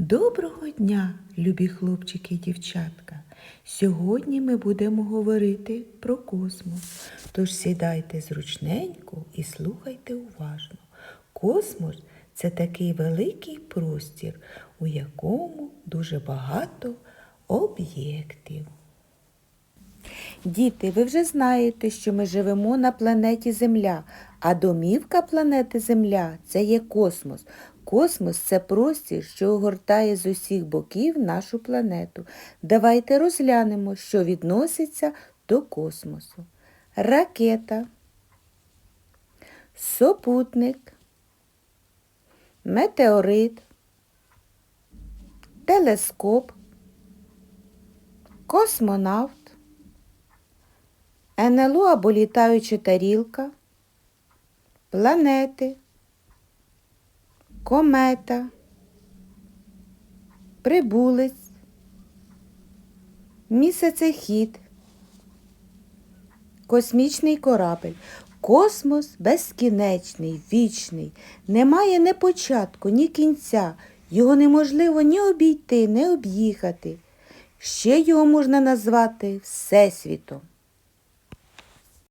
Доброго дня, любі хлопчики і дівчатка. Сьогодні ми будемо говорити про космос. Тож сідайте зручненько і слухайте уважно. Космос це такий великий простір, у якому дуже багато об'єктів. Діти, ви вже знаєте, що ми живемо на планеті Земля, а домівка планети Земля це є космос. Космос це простір, що огортає з усіх боків нашу планету. Давайте розглянемо, що відноситься до космосу. Ракета, сопутник, метеорит, телескоп, космонавт. НЛО або літаюча тарілка, планети, комета, прибулець, місяцехід, космічний корабель. Космос безкінечний, вічний, немає ні початку, ні кінця. Його неможливо ні обійти, ні об'їхати. Ще його можна назвати Всесвітом.